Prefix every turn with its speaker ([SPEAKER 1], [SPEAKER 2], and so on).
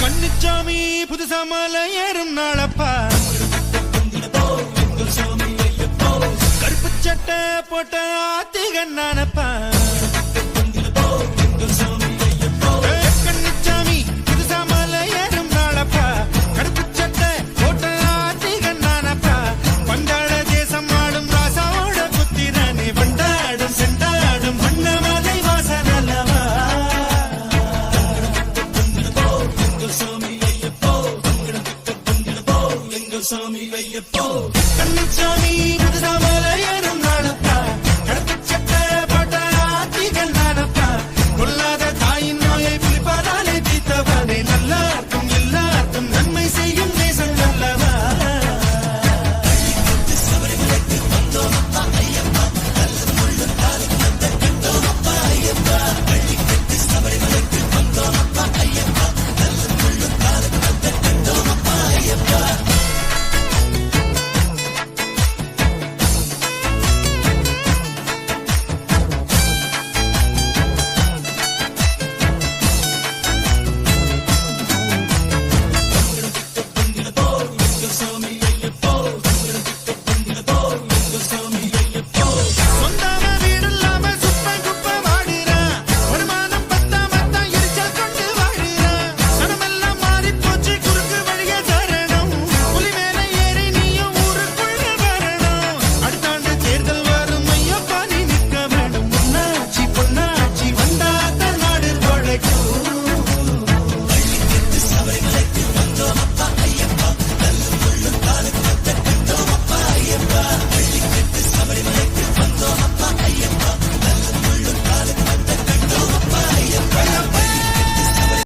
[SPEAKER 1] கண்ணுச்சாமி புதுசா மலை ஏறும் நாளப்பா. கருப்பு சட்டை போட்ட ஆத்திகன்னானப்பா கண்ணுச்சாமி கண்ணுச்சாமி புதுசா மலை ஏறும்